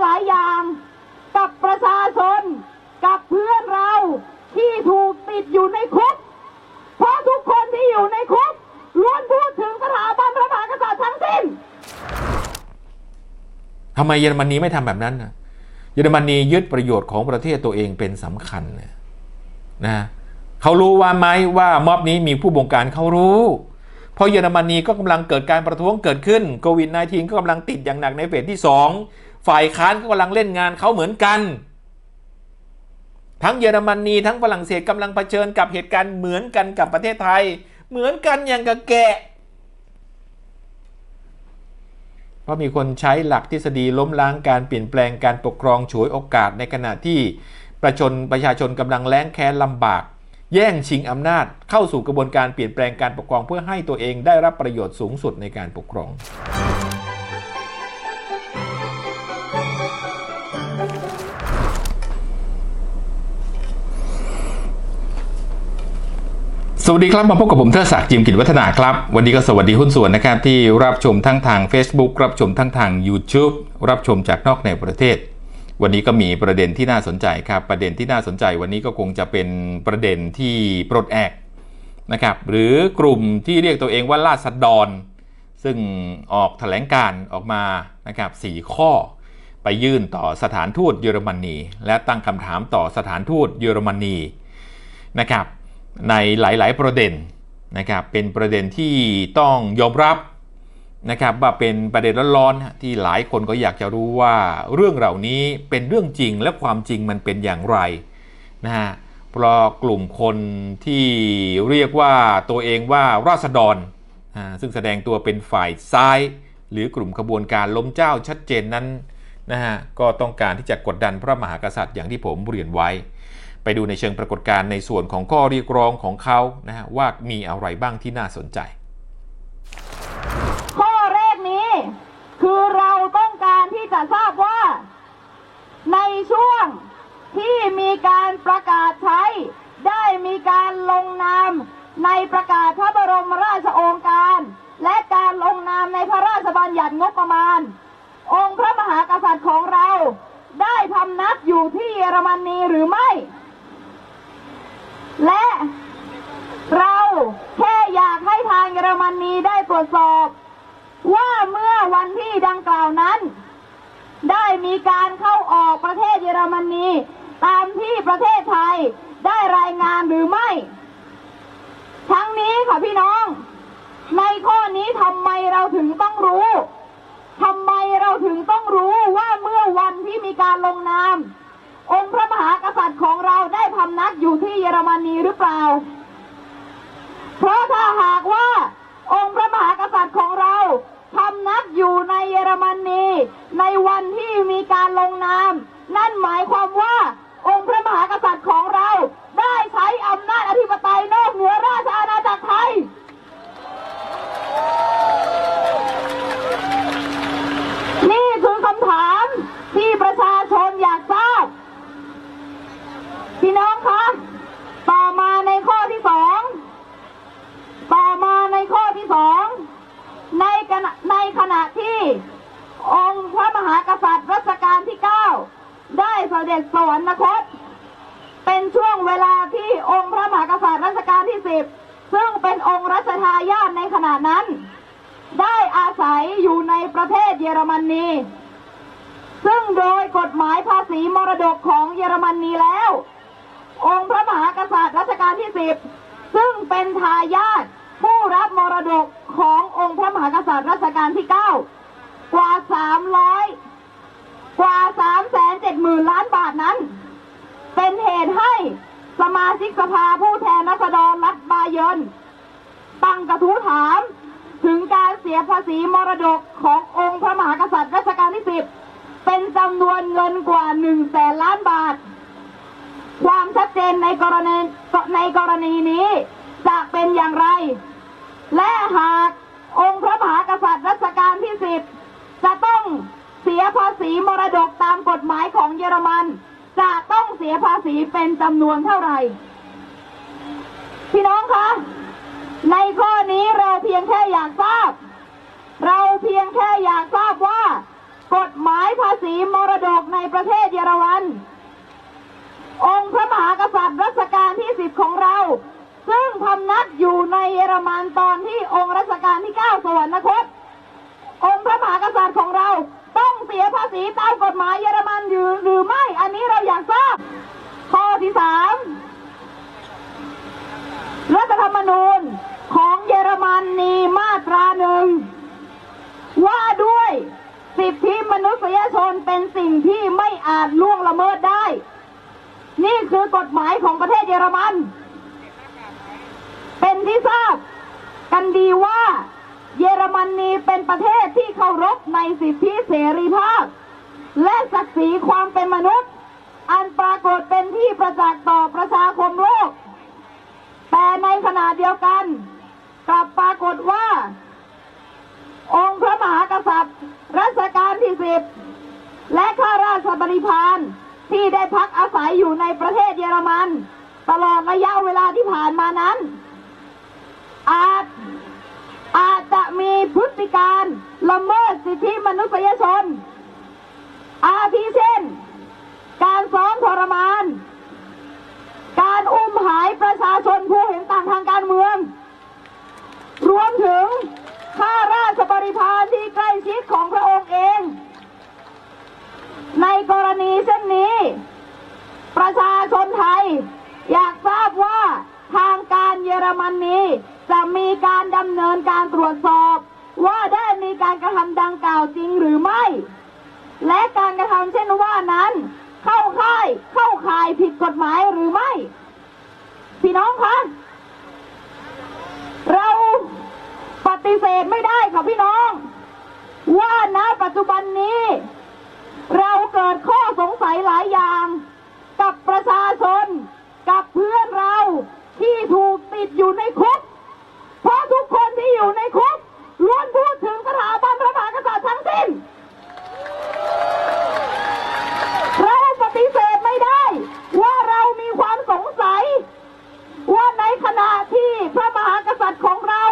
หลายอย่าง กับประชาชน กับเพื่อนเราที่ถูกติดอยู่ในคุก เพราะทุกคนที่อยู่ในคุกล้วนพูดถึงสถาบันพระมหากษัตริย์ทั้งสิ้นทำไมเยอรมนีไม่ทำแบบนั้นนะเยอรมนียึดประโยชน์ของประเทศตัวเองเป็นสำคัญนะเขารู้ว่าไหมว่าม็อบนี้มีผู้บงการเขารู้เพราะเยอรมนีก็กำลังเกิดการประท้วงเกิดขึ้นโควิด -19 ก็กำลังติดอย่างหนักในเฟสที่ 2 ฝ่ายค้านก็กำลังเล่นงานเขาเหมือนกัน ทั้งเยอรมนีทั้งฝรั่งเศสกำลังเผชิญกับเหตุการณ์เหมือนกันกับประเทศไทย เหมือนกันอย่างกับแกะเพราะมีคนใช้หลักทฤษฎีล้มล้างการเปลี่ยนแปลงการปกครองฉวยโอกาสในขณะที่ประชนประชาชนกำลังแล้งแค้นลำบาก แย่งชิงอำนาจเข้าสู่กระบวนการเปลี่ยนแปลงการปกครองเพื่อให้ตัวเองได้รับประโยชน์สูงสุดในการปกครอง สวัสดีครับมาพบกับผมเทอศักดิ์จิมกิจวัฒนาครับ วันนี้ก็สวัสดีหุ้นส่วนนะครับ ที่รับชมทั้งทาง Facebook รับชมทั้งทาง YouTube รับชมจากนอกในประเทศ วันนี้ก็มีประเด็นที่น่าสนใจครับ ประเด็นที่น่าสนใจวันนี้ก็คงจะเป็นประเด็นที่ปลดแอกนะครับหรือกลุ่มที่เรียกตัวเองว่าราษฎรซึ่งออกแถลงการออกมานะครับสี่ข้อ ไปยื่นต่อสถานทูตเยอรมนีและตั้งคำถามต่อสถานทูตเยอรมนีนะครับ ในหลาย ๆ ประเด็นนะครับเป็นประเด็นที่ต้องยอมรับนะครับว่าเป็นประเด็นร้อนๆที่หลายคนก็อยากจะรู้ว่าเรื่องเหล่านี้เป็นเรื่องจริงและความจริงมันเป็นอย่างไรนะฮะเพราะกลุ่มคนที่เรียกว่าตัวเองว่าราษฎร ซึ่งแสดงตัวเป็นฝ่ายซ้าย หรือกลุ่มขบวนการล้มเจ้าชัดเจนนั้นนะฮะก็ต้องการที่จะกดดันพระมหากษัตริย์อย่างที่ผมเรียนไว้ ไปดูในเชิงปรากฏการณ์ในส่วนของข้อเรียกร้องของเขานะฮะว่ามีอะไรบ้างที่น่าสนใจ ข้อแรกนี้ คือเราต้องการที่จะทราบว่า ในช่วงที่มีการประกาศใช้ ได้มีการลงนามในประกาศพระบรมราชโองการ และการลงนามในพระราชบัญญัติงบประมาณ องค์พระมหากษัตริย์ของเรา ได้พำนักอยู่ที่เยอรมนีหรือไม่ และเราแค่อยากให้ทางเยอรมนีได้ตรวจสอบ ว่าเมื่อวันที่ดังกล่าวนั้น ได้มีการเข้าออกประเทศเยอรมนีตามที่ประเทศไทยได้รายงานหรือไม่ ทั้งนี้ค่ะพี่น้อง ในข้อนี้ทำไมเราถึงต้องรู้ทำไมเราถึงต้องรู้ว่าเมื่อวันที่มีการลงนาม องค์พระมหากษัตริย์ของเราได้พำนักอยู่ที่เยอรมนีหรือเปล่า เพราะถ้าหากว่า องค์พระมหากษัตริย์ของเราพำนักอยู่ในเยอรมนีในวันที่มีการลงนาม นั่นหมายความว่า องค์พระมหากษัตริย์ของเราได้ใช้อำนาจอธิปไตยนอกเหนือราชอาณาจักรไทย นี่คือคำถามที่ประชาชนอยากทราบ พี่น้องคะต่อมาในข้อที่สองต่อมาในข้อที่สองในขณะในขณะที่ องค์พระมหากษัตริย์รัชกาลที่เก้าได้เสด็จสวรรคต เป็นช่วงเวลาที่องค์พระมหากษัตริย์รัชกาลที่สิบซึ่งเป็นองค์รัชทายาทในขณะนั้น ได้อาศัยอยู่ในประเทศเยอรมนีซึ่งโดยกฎหมายภาษีมรดกของเยอรมนีแล้ว องค์พระมหากษัตริย์รัชกาลที่สิบซึ่งเป็นทายาทผู้รับมรดกขององค์พระมหากษัตริย์รัชกาลที่เก้ากว่าสามร้อยกว่าสามแสนเจ็ดหมื่นล้านบาทนั้น เป็นเหตุให้สมาชิกสภาผู้แทนราษฎรรัฐบาเยินตั้งกระทู้ถามถึงการเสียภาษีมรดกขององค์พระมหากษัตริย์รัชกาลที่สิบเป็นจำนวนเงินกว่าหนึ่งแสนล้านบาท ความชัดเจนในกรณีในกรณีนี้จะเป็นอย่างไร และหากองค์พระมหากษัตริย์รัชกาลที่สิบจะต้องเสียภาษีมรดกตามกฎหมายของเยอรมัน จะต้องเสียภาษีเป็นจำนวนเท่าไหร่ พี่น้องคะ ในข้อนี้เราเพียงแค่อยากทราบ เราเพียงแค่อยากทราบว่า กฎหมายภาษีมรดกในประเทศเยอรมัน องค์พระมหากษัตริย์รัชกาลที่สิบของเรา ซึ่งพำนักอยู่ในเยอรมันตอนที่องค์รัชกาลที่เก้าสวรรคต องค์พระมหากษัตริย์ของเราต้องเสียภาษีตามกฎหมายเยอรมันอยู่หรือไม่ อันนี้เราอยากทราบ ข้อที่สามรัฐธรรมนูญของเยอรมันมีมาตราหนึ่งว่าด้วยสิทธิมนุษยชนเป็นสิ่งที่ไม่อาจล่วงละเมิดได้ นี่คือกฎหมายของประเทศเยอรมัน เป็นที่ทราบกันดีว่าเยอรมนีเป็นประเทศที่เคารพในสิทธิเสรีภาพ และศักดิ์ศรีความเป็นมนุษย์ อันปรากฏเป็นที่ประจักษ์ต่อประชาคมโลก แต่ในขณะเดียวกันกลับปรากฏว่า องค์พระมหากษัตริย์ รัชกาลที่สิบและข้าราชบริพาร ที่ได้พักอาศัยอยู่ในประเทศเยอรมัน ตลอดระยะเวลาที่ผ่านมานั้น อาจอาจจะมีพฤติการละเมิดสิทธิมนุษยชน อาทิเช่น การซ้อมทรมาน การอุ้มหายประชาชนผู้เห็นต่างทางการเมือง รวมถึงข้าราชบริพาร ประชาชนไทย อยากทราบว่าทางการเยอรมนีจะมีการดำเนินการตรวจสอบ ว่าได้มีการกระทำดังกล่าวจริงหรือไม่ และการกระทำเช่นว่านั้น เข้าค่ายเข้าข่ายผิดกฎหมายหรือไม่ พี่น้องคะเราปฏิเสธไม่ได้ค่ะพี่น้อง ว่าณปัจจุบันนี้ เราเกิดข้อสงสัยหลายอย่าง กับประชาชน กับเพื่อนเราที่ถูกติดอยู่ในคุก เพราะทุกคนที่อยู่ในคุกล้วนพูดถึงสถาบันพระมหากษัตริย์ทั้งสิ้น เราปฏิเสธไม่ได้ ว่าเรามีความสงสัย ว่าในขณะที่พระมหากษัตริย์ของเรา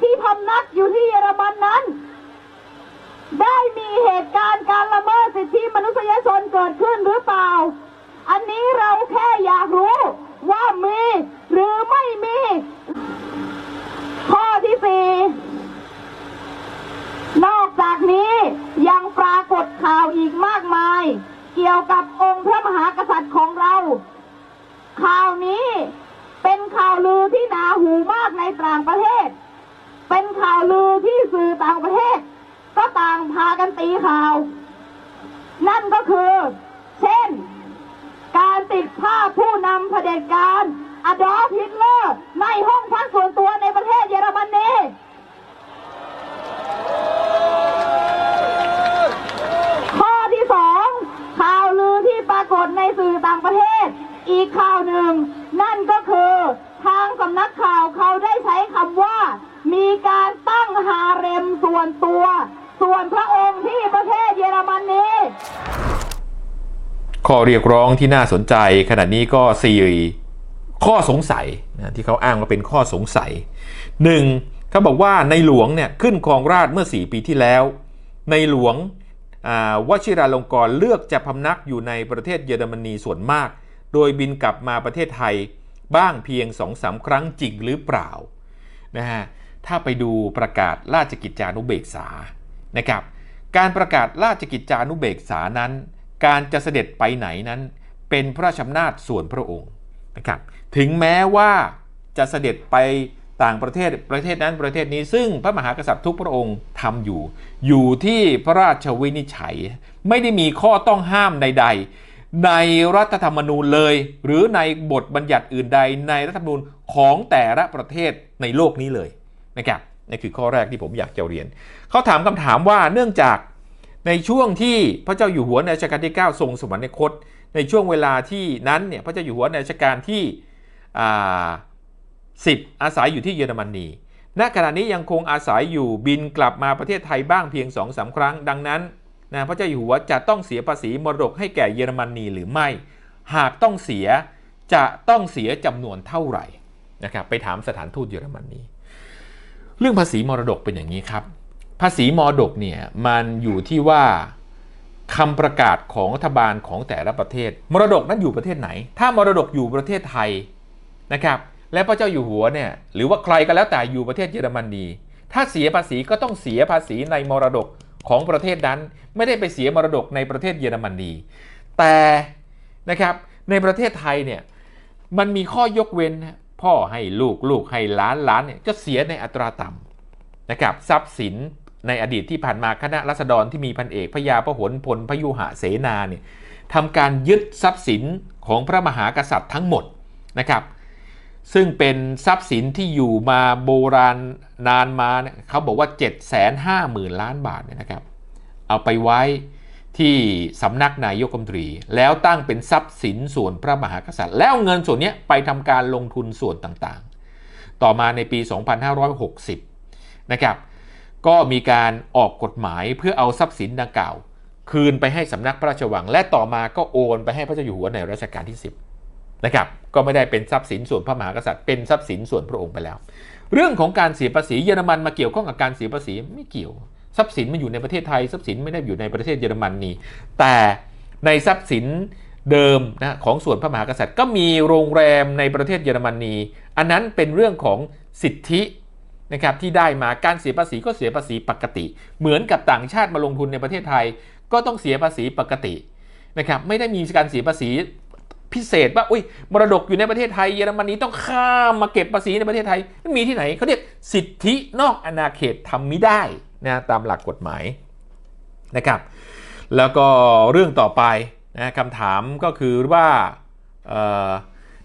ที่พำนักอยู่ที่เยอรมันนั้น ได้มีเหตุการณ์การละเมิดสิทธิมนุษยชนเกิดขึ้นหรือเปล่า อันนี้เราแค่อยากรู้ว่ามีหรือไม่มี ข้อที่สี่ นอกจากนี้ยังปรากฏข่าวอีกมากมาย เกี่ยวกับองค์พระมหากษัตริย์ของเรา ข่าวนี้เป็นข่าวลือที่หนาหูมากในต่างประเทศ เป็นข่าวลือที่สื่อต่างประเทศ ก็ต่างพากันตีข่าว นั่นก็คือ เช่น การติดภาพผู้นำเผด็จการอดอล์ฟฮิตเลอร์ ในห้องพักส่วนตัวในประเทศเยอรมนี ข้อที่สองข่าวลือที่ปรากฏในสื่อต่างประเทศ อีกข่าวหนึ่ง นั่นก็คือทางสำนักข่าวเขาได้ใช้คำว่า มีการตั้งฮาเร็มส่วนตัว ส่วนพระองค์ที่ประเทศเยอรมนีข้อเรียกร้องที่น่าสนใจขณะนี้ก็สี่ข้อสงสัยนะที่เขาอ้างว่าเป็นข้อสงสัยหนึ่งเขาบอกว่าในหลวงเนี่ยขึ้นครองราชเมื่อ 4 ปีที่แล้ว ในหลวงวชิราลงกรณ์เลือกจะพำนักอยู่ในประเทศเยอรมนีส่วนมาก โดยบินกลับมาประเทศไทยบ้างเพียง2อสาครั้งจริงหรือเปล่านะฮะถ้าไปดูประกาศราชกิจจานุเบกษานะครับการประกาศราชกิจจานุเบกษานั้น การจะเสด็จไปไหนนั้น เป็นพระราชอำนาจส่วนพระองค์นะครับถึงแม้ว่าจะเสด็จไปต่างประเทศประเทศนั้นประเทศนี้ซึ่งพระมหากษัตริย์ทุกพระองค์ทำอยู่ อยู่ที่พระราชวินิจฉัย ไม่ได้มีข้อต้องห้ามใด ๆ ในรัฐธรรมนูญเลย หรือในบทบัญญัติอื่นใดในรัฐธรรมนูญของแต่ละประเทศในโลกนี้เลยนะครับนี่คือข้อแรกที่ผมอยากจะเรียน เขาถามคำถามว่าเนื่องจากในช่วงที่พระเจ้าอยู่หัวในรัชกาลที่ 9 ทรงสวรรคต ในช่วงเวลาที่นั้นเนี่ยพระเจ้าอยู่หัวในรัชกาลที่อ่า10 อาศัยอยู่ที่เยอรมนีณขณะนี้ยังคงอาศัยอยู่บินกลับมาประเทศไทยบ้างเพียง2อสาครั้ง ดังนั้น นะพระเจ้าอยู่หัวจะต้องเสียภาษีมรดกให้แก่เยอรมนีหรือไม่ หากต้องเสียจะต้องเสียจำนวนเท่าไหร่นะครับไปถามสถานทูตเยอรมนีเรื่องภาษีมรดกเป็นอย่างนี้ครับ ภาษีมรดกเนี่ยมันอยู่ที่ว่าคำประกาศของรัฐบาลของแต่ละประเทศ มรดกนั้นอยู่ประเทศไหน ถ้ามรดกอยู่ประเทศไทยนะครับและพระเจ้าอยู่หัวเนี่ยหรือว่าใครก็แล้วแต่อยู่ประเทศเยอรมนีถ้าเสียภาษีก็ต้องเสียภาษีในมรดก ของประเทศนั้นไม่ได้ไปเสียมรดกในประเทศเยอรมนีแต่นะครับในประเทศไทยเนี่ยมันมีข้อยกเว้นพ่อให้ลูกลูกให้หล้านหล้านเนี่ยจะเสียในอัตราต่ำนะครับทรัพย์สินในอดีตที่ผ่านมาคณะรัษฎรที่มีพันเอกพญาพหลพลพยุหะเสนาเนี่ยทำการยึดทรัพย์สินของพระมหากษัตริย์ทั้งหมดนะครับ ซึ่งเป็นทรัพย์สินที่อยู่มาโบราณนานมาเนี่ยเขาบอกว่า 7 5 0 0 0 0 ล้านบาทเนี่ยนะครับ เอาไปไว้ที่สำนักนายกรัฐมนตรี แล้วตั้งเป็นทรัพย์สินส่วนพระมหากษัตริย์ แล้วเงินส่วนนี้ไปทำการลงทุนส่วนต่างๆ ต่อมาในปี 2560 นะครับ ก็มีการออกกฎหมายเพื่อเอาทรัพย์สินดังกล่าว คืนไปให้สำนักพระราชวัง และต่อมาก็โอนไปให้พระเจ้าอยู่หัวในรัชกาลที่ 10 นะครับก็ไม่ได้เป็นทรัพย์สินส่วนพระมหากษัตริย์เป็นทรัพย์สินส่วนพระองค์ไปแล้ว เรื่องของการเสียภาษีเยอรมันมาเกี่ยวข้องกับการเสียภาษีไม่เกี่ยว ทรัพย์สินมันอยู่ในประเทศไทยทรัพย์สินไม่ได้อยู่ในประเทศเยอรมนนีแต่ในทรัพย์สินเดิมนะของส่วนพระมหากษัตริย์ ก็มีโรงแรมในประเทศเยอรมนี อันนั้นเป็นเรื่องของสิทธินะครับที่ได้มาการเสียภาษีก็เสียภาษีปกติ เหมือนกับต่างชาติมาลงทุนในประเทศไทย ก็ต้องเสียภาษีปกตินะครับไม่ได้มีการเสียภาษี พิเศษว่าอุ้ยมรดกอยู่ในประเทศไทยเยอรมนีต้องข้ามมาเก็บภาษีในประเทศไทยมันมีที่ไหนเขาเรียกสิทธินอกอาณาเขตทำไม่ได้นะตามหลักกฎหมายนะครับแล้วก็เรื่องต่อไปนะคำถามก็คือว่า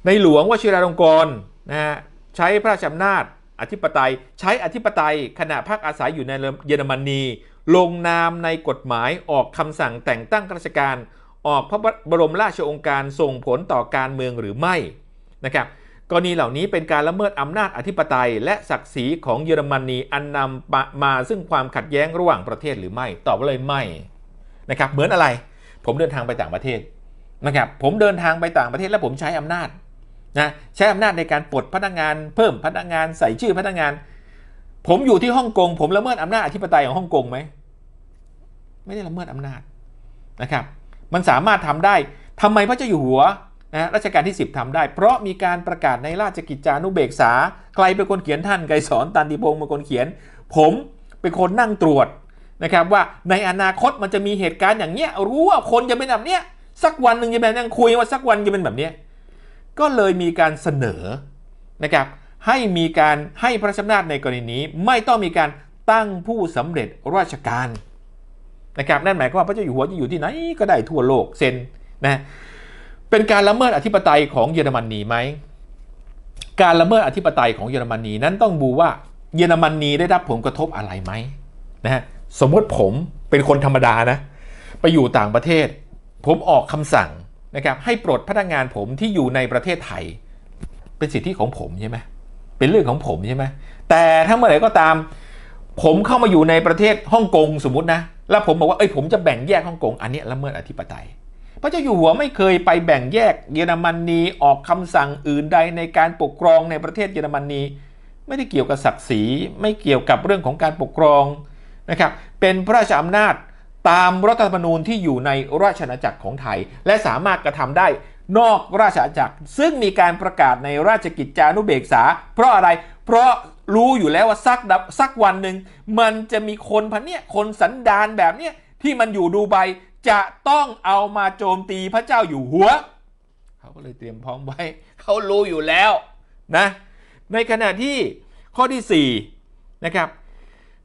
ในหลวงวชิราลงกรณ์นะฮะใช้พระราชอำนาจอธิปไตย ใช้อธิปไตยขณะพักอาศัยอยู่ในเยอรมนี ลงนามในกฎหมายออกคำสั่งแต่งตั้งข้าราชการ ออกพระบรมราชโองการส่งผลต่อการเมืองหรือไม่นะครับกรณีเหล่านี้เป็นการละเมิดอำนาจอธิปไตย และศักดิ์ศรีของเยอรมนีอันนำมาซึ่งความขัดแย้งระหว่างประเทศหรือไม่ ตอบว่าเลยไม่นะครับเหมือนอะไร ผมเดินทางไปต่างประเทศนะครับผมเดินทางไปต่างประเทศแล้วผมใช้อำนาจนะใช้อำนาจในการปลดพนักงาน เพิ่มพนักงานใส่ชื่อพนักงาน ผมอยู่ที่ฮ่องกงผมละเมิดอำนาจอธิปไตยของฮ่องกงไหมไม่ได้ละเมิดอำนาจนะครับ มันสามารถทำได้ทำไมพระเจ้าอยู่หัวนะรัชกาลที่ 10ทำได้ เพราะมีการประกาศในราชกิจจานุเบกษา ใครเป็นคนเขียนท่านไกรสอนตันติพงศ์เป็นคนเขียน ผมเป็นคนนั่งตรวจนะครับว่าในอนาคตมันจะมีเหตุการณ์อย่างเนี้ยรู้ว่าคนจะเป็นแบบเนี้ยสักวันหนึ่งจะเป็นนั่งคุยว่าสักวันจะเป็นแบบเนี้ยก็เลยมีการเสนอนะครับให้มีการให้พระราชอำนาจในกรณีนี้ ไม่ต้องมีการตั้งผู้สำเร็จราชการ นะครับนั่นหมายความว่าพระเจ้าอยู่หัวจะอยู่ที่ไหนก็ได้ทั่วโลกเซนนะเป็นการละเมิดอธิปไตยของเยอรมนีไหมการละเมิดอธิปไตยของเยอรมนีนั้นต้องดูว่าเยอรมนีได้รับผลกระทบอะไรไหมนะฮะสมมติผมเป็นคนธรรมดานะไปอยู่ต่างประเทศ ผมออกคำสั่งนะครับให้ปลดพนักงานผมที่อยู่ในประเทศไทย เป็นสิทธิของผมใช่ไหมเป็นเรื่องของผมใช่ไหมแต่ถ้าเมื่อไหร่ก็ตาม ผมเข้ามาอยู่ในประเทศฮ่องกงสมมตินะ แล้วผมบอกว่าเอ้ยผมจะแบ่งแยกฮ่องกงอันนี้ละเมิดอธิปไตย พระเจ้าอยู่หัวไม่เคยไปแบ่งแยกเยอรมนีออกคำสั่งอื่นใดในการปกครองในประเทศเยอรมนีไม่ได้เกี่ยวกับศักดิ์ศรีไม่เกี่ยวกับเรื่องของการปกครองนะครับเป็นพระราชอำนาจตามรัฐธรรมนูญที่อยู่ในราชอาณาจักรของไทย และสามารถกระทำได้ นอกราชอาณาจักร ซึ่งมีการประกาศในราชกิจจานุเบกษา เพราะอะไร เพราะรู้อยู่แล้วว่าสักดับสักวันหนึ่งมันจะมีคนพันเนี้ยคนสันดานแบบเนี้ยที่มันอยู่ดูไบจะต้องเอามาโจมตีพระเจ้าอยู่หัว เขาก็เลยเตรียมพร้อมไว้ เขารู้อยู่แล้วนะในขณะที่ข้อที่4นะครับ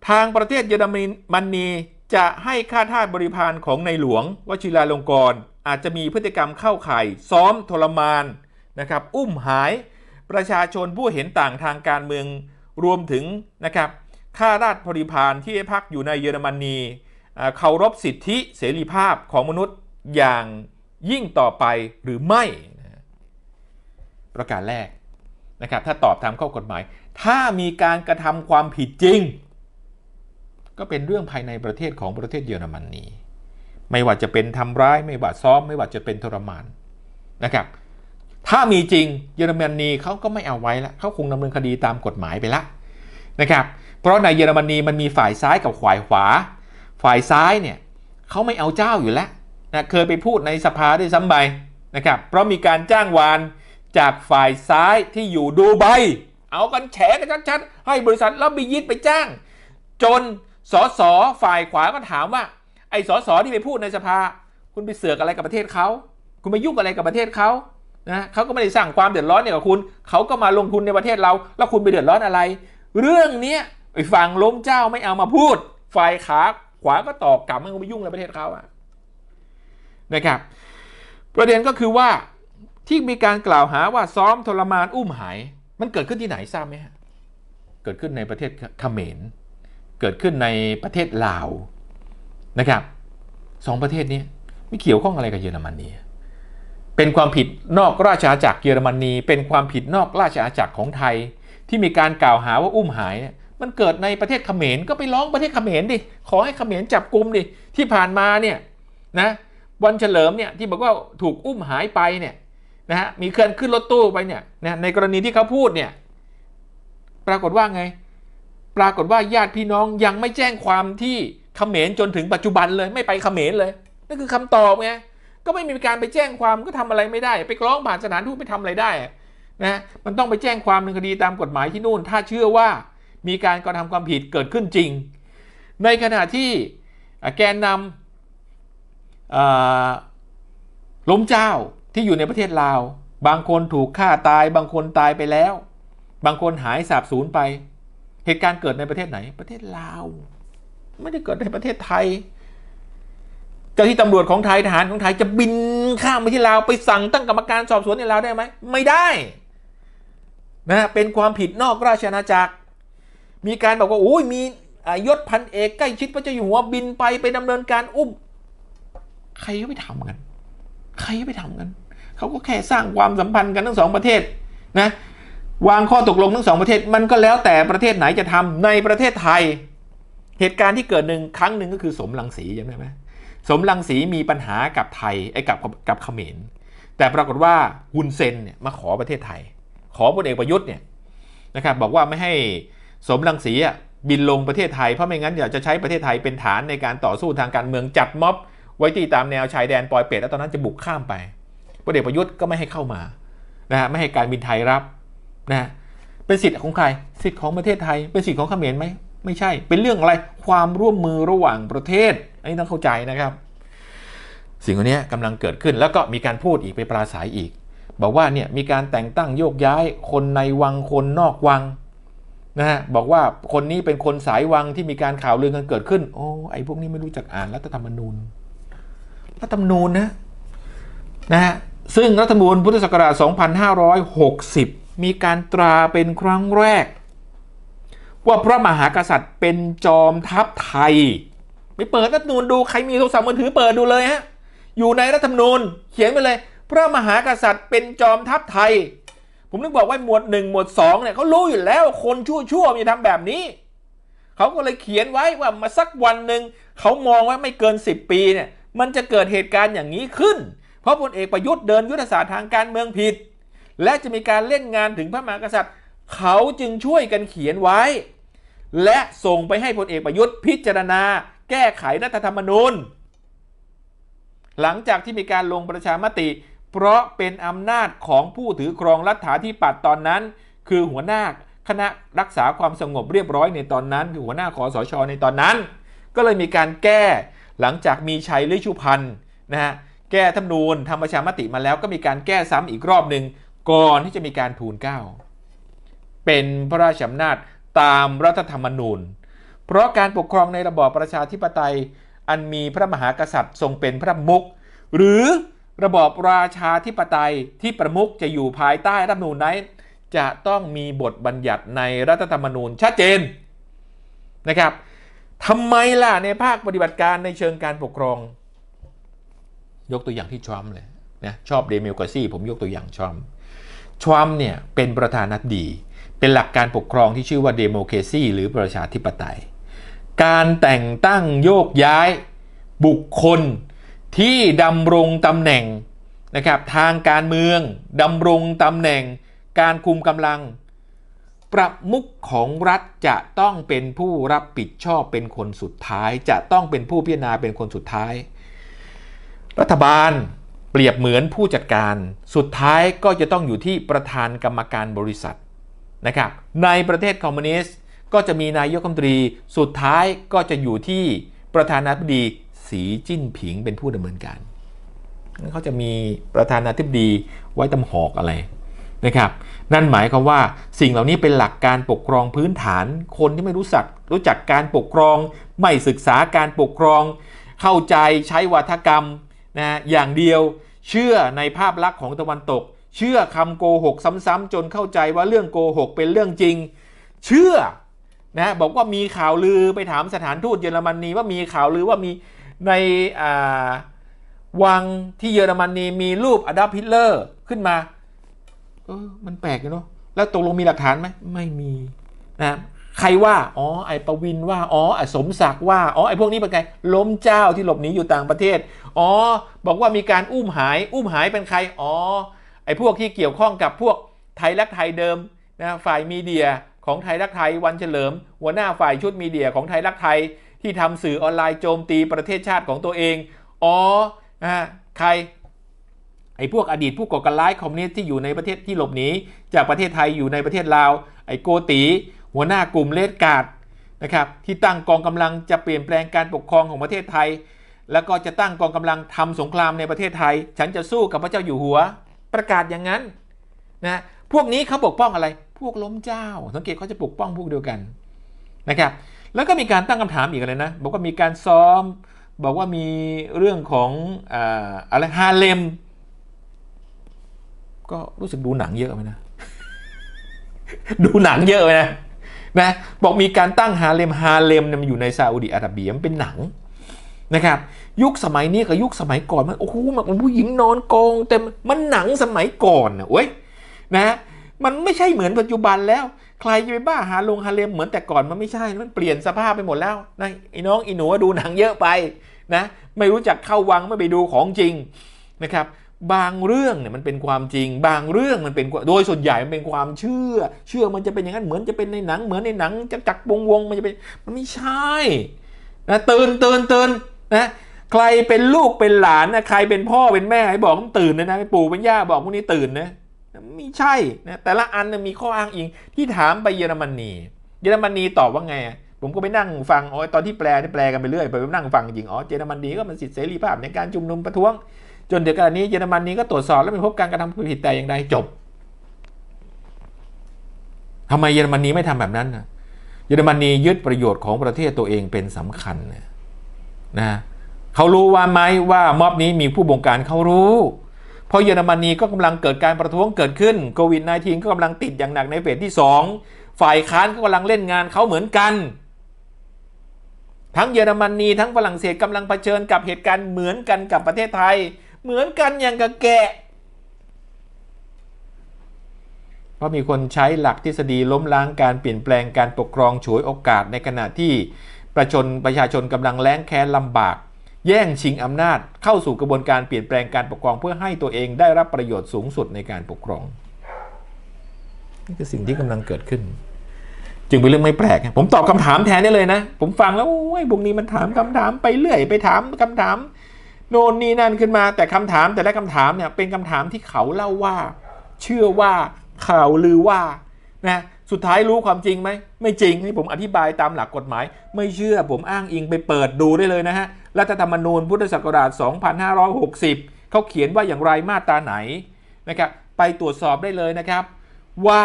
ทางประเทศเยอรมนี จะให้ค่าทาสบริพารของในหลวงวชิราลงกรณ์อาจจะมีพฤติกรรมเข้าข่ายซ้อมทรมานนะครับ อุ้มหายประชาชนผู้เห็นต่างทางการเมืองรวมถึงนะครับข้าราชบริพารที่พักอยู่ในเยอรมนีเคารพสิทธิเสรีภาพของมนุษย์อย่างยิ่งต่อไปหรือไม่ ประการแรกนะครับถ้าตอบตามข้อกฎหมาย ถ้ามีการกระทำความผิดจริง ก็เป็นเรื่องภายในประเทศของประเทศเยอรมนีไม่ว่าจะเป็นทำร้ายไม่ว่าซ้อม ไม่ว่าจะเป็นทรมานนะครับ ถ้ามีจริงเยอรมนีเขาก็ไม่เอาไว้แล้วเขาคงดำเนินคดีตามกฎหมายไปละนะครับ เพราะในเยอรมนีมันมีฝ่ายซ้ายกับฝ่ายขวา ฝ่ายซ้ายเนี่ยเขาไม่เอาเจ้าอยู่แล้วนะเคยไปพูดในสภาด้วยซ้ำไปนะครับเพราะมีการจ้างวานจากฝ่ายซ้ายที่อยู่ดูไบเอากันแฉกันชัดๆให้บริษัทรับบิยิตไปจ้าง จน สสฝ่ายขวาก็ถามว่า ไอ้สสที่ไปพูดในสภา คุณไปเสือกอะไรกับประเทศเขา คุณไปยุ่งอะไรกับประเทศเขานะเขาก็ไม่ได้สร้างความเดือดร้อนเนี่ยกับคุณ เขาก็มาลงทุนในประเทศเรา แล้วคุณไปเดือดร้อนอะไร เรื่องเนี้ยไอ้ฝั่งล้มเจ้าไม่เอามาพูด ฝ่ายขาขวาก็ตอกกลับมันก็ไปยุ่งในประเทศเขาอะนะครับ ประเด็นก็คือว่าที่มีการกล่าวหาว่าซ้อมทรมานอุ้มหาย มันเกิดขึ้นที่ไหนทราบไหมฮะ เกิดขึ้นในประเทศเขมร เกิดขึ้นในประเทศลาวนะครับสองประเทศนี้ไม่เกี่ยวข้องอะไรกับเยอรมนีเป็นความผิดนอกราชอาณาจักรเยอรมนี เป็นความผิดนอกราชอาณาจักรของไทย ที่มีการกล่าวหาว่าอุ้มหายเนี่ยมันเกิดในประเทศเขมรก็ไปร้องประเทศเขมรดิขอให้เขมรจับกลุ่มดิที่ผ่านมาเนี่ยนะวันเฉลิมเนี่ยที่บอกว่าถูกอุ้มหายไปเนี่ยนะฮะมีเคลื่อนขึ้นรถตู้ไปเนี่ยนะในกรณีที่เขาพูดเนี่ยปรากฏว่าไง ปรากฏว่าญาติพี่น้องยังไม่แจ้งความที่เขมรจนถึงปัจจุบันเลยไม่ไปเขมรเลยนั่นคือคำตอบไงก็ไม่มีการไปแจ้งความก็ทำอะไรไม่ได้ ไปร้องผ่านสถานทูตไปทำอะไรได้นะมันต้องไปแจ้งความในคดีตามกฎหมายที่นู่น ถ้าเชื่อว่ามีการกระทำความผิดเกิดขึ้นจริง ในขณะที่แกนนำล้มเจ้าที่อยู่ในประเทศลาว บางคนถูกฆ่าตาย บางคนตายไปแล้ว บางคนหายสาบสูญไป เหตุการณ์เกิดในประเทศไหน ประเทศลาว ไม่ได้เกิดในประเทศไทย เจ้าที่ตำรวจของไทยทหารของไทยจะบินข้ามไปที่ลาวไปสั่งตั้งกรรมการสอบสวนในลาวได้ไหมไม่ได้นะเป็นความผิดนอกราชอาณาจักร มีการบอกว่าโอ้ยมียศพันเอกใกล้ชิดพระเจ้าอยู่หัวบินไปไปดำเนินการอุ้ม ใครก็ไปทำกัน ใครก็ไปทำกัน เขาก็แค่สร้างความสัมพันธ์กันทั้งสองประเทศนะ วางข้อตกลงทั้งสองประเทศมันก็แล้วแต่ประเทศไหนจะทำในประเทศไทย เหตุการณ์ที่เกิดหนึ่งครั้งหนึ่งก็คือสมรังสีจำได้ไหมสมรังสีมีปัญหากับไทยไอ้กับกับเขมร แต่ปรากฏว่าฮุนเซนเนี่ยมาขอประเทศไทย ขอพลเอกประยุทธ์เนี่ยนะครับบอกว่าไม่ให้สมรังสีอะบินลงประเทศไทยเพราะไม่งั้นเดี๋ยวจะใช้ประเทศไทยเป็นฐานในการต่อสู้ทางการเมืองจัดม็อบ ไว้ที่ตามแนวชายแดนปอยเป็ดแล้วตอนนั้นจะบุกข้ามไปพลเอกประยุทธ์ก็ไม่ให้เข้ามานะฮะไม่ให้การบินไทยรับ นะฮะเป็นสิทธิ์ของใครสิทธิ์ของประเทศไทย เป็นสิทธิ์ของเขมรไหมไม่ใช่ เป็นเรื่องอะไรความร่วมมือระหว่างประเทศอันนี้ต้องเข้าใจนะครับ สิ่งเหล่านี้กำลังเกิดขึ้นแล้วก็มีการพูดอีกไปปราศัยอีก บอกว่าเนี่ยมีการแต่งตั้งโยกย้ายคนในวังคนนอกวังนะฮะบอกว่าคนนี้เป็นคนสายวังที่มีการข่าวลือกันเกิดขึ้น โอ้ไอ้พวกนี้ไม่รู้จักอ่านรัฐธรรมนูญรัฐธรรมนูญนะนะฮะซึ่งรัฐธรรมนูญพุทธศักราช 2560 มีการตราเป็นครั้งแรก ว่าพระมหากษัตริย์เป็นจอมทัพไทย ไปเปิดรัฐนูญดูใครมีโทรศัพท์มือถือเปิดดูเลยฮะอยู่ในรัฐธรรมนูญเขียนไปเลย พระมหากษัตริย์เป็นจอมทัพไทย ผมนึกบอกว่าหมวดหนึ่งหมวดสองเนี่ยเขารู้อยู่แล้วคนชั่วๆมันจะทำแบบนี้เขาก็เลยเขียนไว้ว่ามาสักวันหนึ่งเขามองว่าไม่เกิน 10 ปีเนี่ยมันจะเกิดเหตุการณ์อย่างนี้ขึ้น เพราะพลเอกประยุทธ์เดินยุทธศาสตร์ทางการเมืองผิด และจะมีการเล่นงานถึงพระมหากษัตริย์ เขาจึงช่วยกันเขียนไว้ และส่งไปให้พลเอกประยุทธ์พิจารณา แก้ไขรัฐธรรมนูญ หลังจากที่มีการลงประชามติ เพราะเป็นอำนาจของผู้ถือครองรัฐาธิปัตย์ตอนนั้น คือหัวหน้าคณะรักษาความสงบเรียบร้อยในตอนนั้น คือหัวหน้าคอสชในตอนนั้น ก็เลยมีการแก้หลังจากมีชัยฤชุพันธ์นะฮะแก้ธรรมนูญทำประชามติมาแล้วก็มีการแก้ซ้ำอีกรอบหนึ่ง ก่อนที่จะมีการทูลเกล้าเป็นพระราชอำนาจตามรัฐธรรมนูญ เพราะการปกครองในระบอบประชาธิปไตยอันมีพระมหากษัตริย์ทรงเป็นพระมุขหรือระบอบราชาธิปไตยที่ประมุขจะอยู่ภายใต้รัฐธรรมนูญนั้นจะต้องมีบทบัญญัติในรัฐธรรมนูญชัดเจนนะครับทำไมล่ะในภาคปฏิบัติการในเชิงการปกครอง ยกตัวอย่างที่ทรัมเลยนะชอบเดโมคราซีผมยกตัวอย่างทรัม ทรัมป์เนี่ยเป็นประธานาธิบดี เป็นหลักการปกครองที่ชื่อว่าเดโมครซีหรือประชาธิปไตย การแต่งตั้งโยกย้ายบุคคลที่ดำรงตำแหน่งนะครับทางการเมืองดำรงตำแหน่ง การคุมกำลัง ประมุขของรัฐจะต้องเป็นผู้รับผิดชอบเป็นคนสุดท้าย จะต้องเป็นผู้พิจารณาเป็นคนสุดท้าย รัฐบาล เปรียบเหมือนผู้จัดการ สุดท้ายก็จะต้องอยู่ที่ประธานกรรมการบริษัทนะครับในประเทศคอมมิวนิสต์ก็จะมีนายกรัฐมนตรี สุดท้ายก็จะอยู่ที่ประธานาธิบดีสีจิ้นผิงเป็นผู้ดำเนินการเขาจะมีประธานาธิบดีไว้ตำหอกอะไรนะครับนั่นหมายความว่าสิ่งเหล่านี้เป็นหลักการปกครองพื้นฐาน คนที่ไม่รู้จักรู้จักการปกครอง ไม่ศึกษาการปกครอง เข้าใจใช้วัฒกรรม นะอย่างเดียวเชื่อในภาพลักษณ์ของตะวันตก เชื่อคำโกหกซ้ำๆจนเข้าใจว่าเรื่องโกหกเป็นเรื่องจริง เชื่อนะบอกว่ามีข่าวลือไปถามสถานทูตเยอรมนีว่ามีข่าวลือว่ามีในอ่าวังที่เยอรมนีมีรูปอดัลพิทเลอร์ขึ้นมาเออมันแปลกเนาะแล้วตกลงมีหลักฐานไหมไม่มีนะ ใครว่า อ๋อ ไอ้ประวินว่า อ๋อไอ้สมศักดิ์ว่า อ๋อ ไอ้พวกนี้เป็นไง ล้มเจ้าที่หลบหนีอยู่ต่างประเทศ อ๋อ บอกว่ามีการอุ้มหาย อุ้มหายเป็นใคร อ๋อ ไอ้พวกที่เกี่ยวข้องกับพวกไทยรักไทยเดิมนะ ฝ่ายมีเดียของไทยรักไทยวันเฉลิม หัวหน้าฝ่ายชุดมีเดียของไทยรักไทย ที่ทำสื่อออนไลน์โจมตีประเทศชาติของตัวเอง อ๋อนะฮะใครไอ้พวกอดีตผู้ก่อการร้ายคอมมิวนิสต์ที่อยู่ในประเทศที่หลบหนีจากประเทศไทยอยู่ในประเทศลาว ไอ้โกตี หัวหน้ากลุ่มเลดการ์ดนะครับที่ตั้งกองกำลังจะเปลี่ยนแปลงการปกครองของประเทศไทย แล้วก็จะตั้งกองกำลังทำสงครามในประเทศไทย ฉันจะสู้กับพระเจ้าอยู่หัว ประกาศอย่างนั้นนะพวกนี้เขาปกป้องอะไร พวกล้มเจ้า สังเกตเขาจะปกป้องพวกเดียวกันนะครับแล้วก็มีการตั้งคำถามอีกอะไรนะบอกว่ามีการซ้อม บอกว่ามีเรื่องของอาอะไรฮาเลม ก็รู้สึกดูหนังเยอะไหมนะ ดูหนังเยอะไหมนะ นะบอกมีการตั้งฮาเลมฮาเลมเนี่ยมันอยู่ในซาอุดิอาระเบียมันเป็นหนังนะครับยุคสมัยนี้กับยุคสมัยก่อนมันโอ้โหมันผู้หญิงนอนกองเต็มมันหนังสมัยก่อนนะเว้ยนะมันไม่ใช่เหมือนปัจจุบันแล้ว ใครจะไปบ้าหาลงฮาเลมเหมือนแต่ก่อนมันไม่ใช่มันเปลี่ยนสภาพไปหมดแล้วนะไอ้น้องไอ้หนูดูหนังเยอะไปนะไม่รู้จักเข้าวังไม่ไปดูของจริงนะครับ บางเรื่องเนี่ยมันเป็นความจริง บางเรื่องมันเป็นโดยส่วนใหญ่มันเป็นความเชื่อ เชื่อมันจะเป็นอย่างนั้นเหมือนจะเป็นในหนัง เหมือนในหนังจะจักรวงวงมันจะเป็นมันไม่ใช่นะตื่นตื่นตื่นนะใครเป็นลูกเป็นหลานนะใครเป็นพ่อเป็นแม่ให้บอกต้องตื่นนะนะปู่เป็นย่าบอกพวกนี้ตื่นนะไม่ใช่นะแต่ละอันนะมีข้ออ้างอิงที่ถามไปเยอรมนีเยอรมนีตอบว่าไงผมก็ไปนั่งฟังอ๋อตอนที่แปลที่แปลกันไปเรื่อยไปนั่งฟังจริงอ๋อเยอรมนีก็มันสิทธิเสรีภาพในการชุมนุมประท้วง จนเดี๋ยวกันนี้เยอรมนีก็ตรวจสอบแล้วไม่พบการกระทำผิดแต่อย่างใดจบทำไมเยอรมนีไม่ทำแบบนั้นนะเยอรมนียึดประโยชน์ของประเทศตัวเองเป็นสำคัญนะเขารู้ว่าไหมว่าม็อบนี้มีผู้บงการเขารู้เพราะเยอรมนีก็กำลังเกิดการประท้วงเกิดขึ้นโควิด -19 ก็กำลังติดอย่างหนักในเฟสที่ 2 ฝ่ายค้านก็กำลังเล่นงานเขาเหมือนกัน ทั้งเยอรมนีทั้งฝรั่งเศสกำลังเผชิญกับเหตุการณ์เหมือนกันกับประเทศไทย เหมือนกันอย่างกับแกะ เพราะมีคนใช้หลักทฤษฎีล้มล้างการเปลี่ยนแปลงการปกครองฉวยโอกาสในขณะที่ประชนประชาชนกำลังแล้งแค้นลำบาก แย่งชิงอำนาจเข้าสู่กระบวนการเปลี่ยนแปลงการปกครองเพื่อให้ตัวเองได้รับประโยชน์สูงสุดในการปกครองนี่คือสิ่งที่กำลังเกิดขึ้น จึงเป็นเรื่องไม่แปลก ผมตอบคำถามแทนได้เลยนะ ผมฟังแล้วโอ้ยบุงนี้มันถามคำถามไปเรื่อย ไปถามคำถาม โน่นนี่นั่นขึ้นมา แต่คำถามแต่ละคำถามเนี่ยเป็นคำถามที่เขาเล่าว่า เชื่อว่าข่าวลือว่านะสุดท้ายรู้ความจริงไหมไม่จริงนี่ผมอธิบายตามหลักกฎหมาย ไม่เชื่อผมอ้างอิงไปเปิดดูได้เลยนะฮะรัฐธรรมนูญพุทธศักราช 2560 เขาเขียนว่าอย่างไรมาตราไหนนะครับไปตรวจสอบได้เลยนะครับ ว่า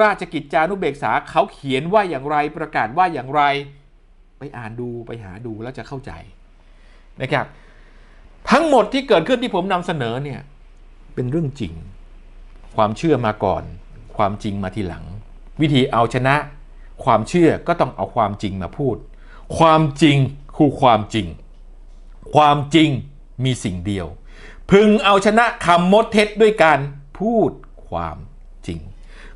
ราชกิจจานุเบกษาเขาเขียนว่าอย่างไรประกาศว่าอย่างไร ไปอ่านดูไปหาดูแล้วจะเข้าใจนะครับ ทั้งหมดที่เกิดขึ้นที่ผมนำเสนอเนี่ย เป็นเรื่องจริง ความเชื่อมาก่อน ความจริงมาทีหลัง วิธีเอาชนะ ความเชื่อก็ต้องเอาความจริงมาพูด ความจริงคือความจริง ความจริงมีสิ่งเดียว พึงเอาชนะคำมดเท็จด้วยการพูดความจริง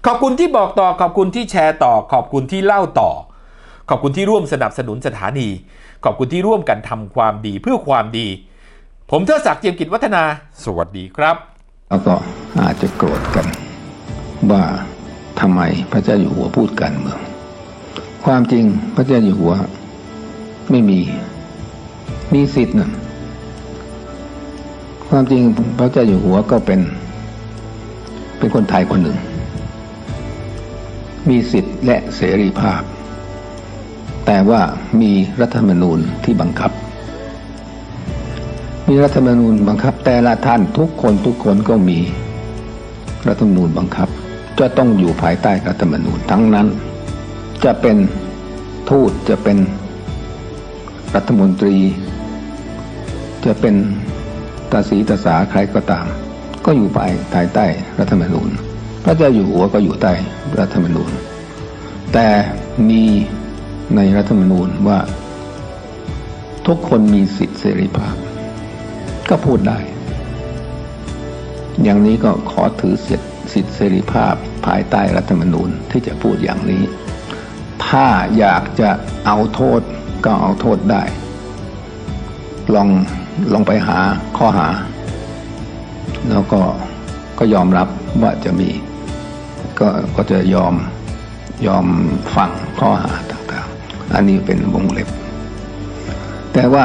ขอบคุณที่บอกต่อขอบคุณที่แชร์ต่อ ขอบคุณที่เล่าต่อ ขอบคุณที่ร่วมสนับสนุนสถานี ขอบคุณที่ร่วมกันทำความดีเพื่อความดี ผมเทดศักดิ์เจียมกิจวัฒนา สวัสดีครับ แล้วก็อาจจะโกรธกัน ว่าทำไมพระเจ้าอยู่หัวพูดการเมือง ความจริงพระเจ้าอยู่หัว ไม่มีมีสิทธิ์นะความจริงพระเจ้าอยู่หัวก็เป็น เป็นคนไทยคนหนึ่ง มีสิทธิ์และเสรีภาพ แต่ว่ามีรัฐธรรมนูญที่บังคับ มีรัฐธรรมนูญบังคับ แต่ละท่านทุกคนทุกคนก็มีรัฐธรรมนูญบังคับ จะต้องอยู่ภายใต้รัฐธรรมนูญทั้งนั้น จะเป็นทูตจะเป็นรัฐมนตรี จะเป็นตาสีตาสาใครก็ตาม ก็อยู่ภายภายใต้รัฐธรรมนูญพระเจ้าอยู่หัวก็อยู่ใต้รัฐธรรมนูญ แต่มีในรัฐธรรมนูญว่า ทุกคนมีสิทธิเสรีภาพ ก็พูดได้ อย่างนี้ก็ขอถือสิทธิสิทธิเสรีภาพภายใต้รัฐธรรมนูญที่จะพูดอย่างนี้ ถ้าอยากจะเอาโทษก็เอาโทษได้ ลองลองไปหาข้อหา แล้วก็ก็ยอมรับว่าจะมี ก็ก็จะยอมยอมฟังข้อหาต่างๆ อันนี้เป็นวงเล็บ แต่ว่า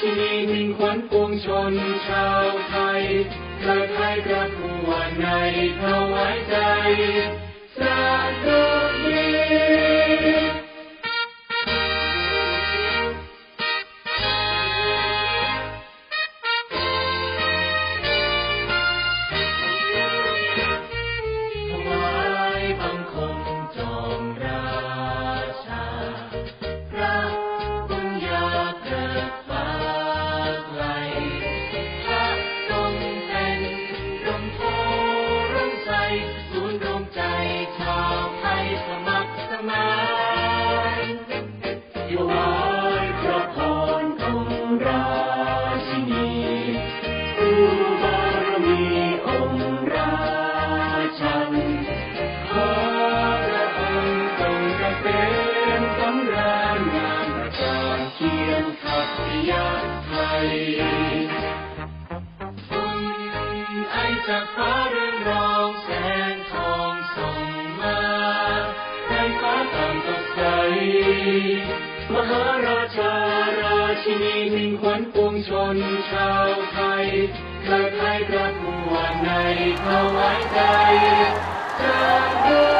ชินีมิ่งขวัญปวงชนชาวไทยเกิดไทยกระพวนในถวายใจ มหาราชาราชินีมิ่งขวัญปวงชนชาวไทยเกิดไทยประทวนในถวายใจจาธุ